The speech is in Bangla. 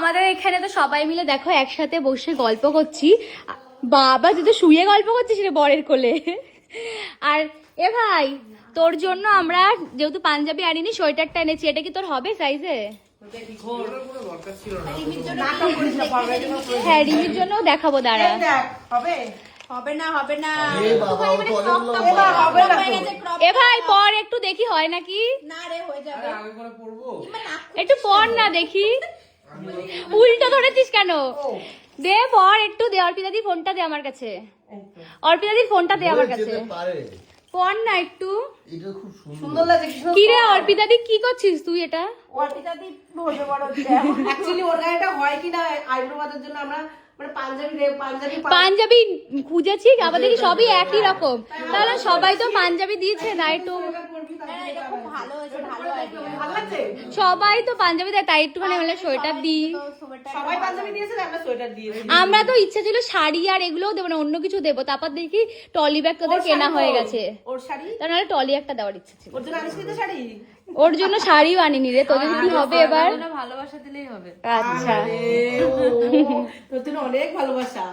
আমাদের এখানে তো সবাই মিলে দেখো একসাথে বসে গল্প করছি। বাবা তুই তো শুয়ে গল্প করছিস রে বরের কোলে। আর এ ভাই তোর জন্য আমরা যেহেতু পাঞ্জাবি আনিনি সোয়েটারটা এনেছি এটা কি তোর হবে সাইজে হ্যাঁ রিমির জন্য দেখাবো দাঁড়া। হবে? হবে না হবে না। এ ভাই পর একটু দেখি হয় নাকি? না রে হয়ে যাবে। একটু পর না দেখি। উল্টো ধরেছিস কেন? দে পর একটু দে অর্পিতা দি ফোনটা দে আমার কাছে। অর্পিতা দি ফোনটা দে আমার কাছে। পর। না একটু। খুব সুন্দর সুন্দর কি কি রে অর্পিতা দি কি করছিস তুই এটা? অর্পিতা দি ভোজে বড় অ্যাকচুয়ালি ওর গায়ে এটা হয় কি না আইব্রো বাঁধার জন্য আমরা মানে পাঞ্জাবি পাঞ্জাবি পাঞ্জাবি খুঁজেছি আমাদের কি সবই একই রকম। তাহলে সবাই তো পাঞ্জাবি দিয়েছে না একটু হ্যাঁ, এটা খুব ভালো হয়েছে ভালো idea। ভালো লাগছে? সবাই তো পাঞ্জাবি দেয় তাই একটুখানি বলে সোয়েটার দিই। তো সোয়েটার সবাই পাঞ্জাবি দিয়েছে আমরা সোয়েটার দিয়েছি। আমরা তো ইচ্ছা ছিল শাড়ি আর এগুলোও দেবো না অন্য কিছু দেবো। তারপর দেখি টলি ব্যাগ তোদের কেনা হয়ে গেছে। ওর শাড়ি? তার নাহলে টলি একটা দেওয়ার ইচ্ছে ছিল। ওর জন্য শাড়িও আনিনি রে তোদের কি হবে এবার? ভালোবাসা দিলেই হবে। আচ্ছা। তোর জন্য অনেক ভালোবাসা।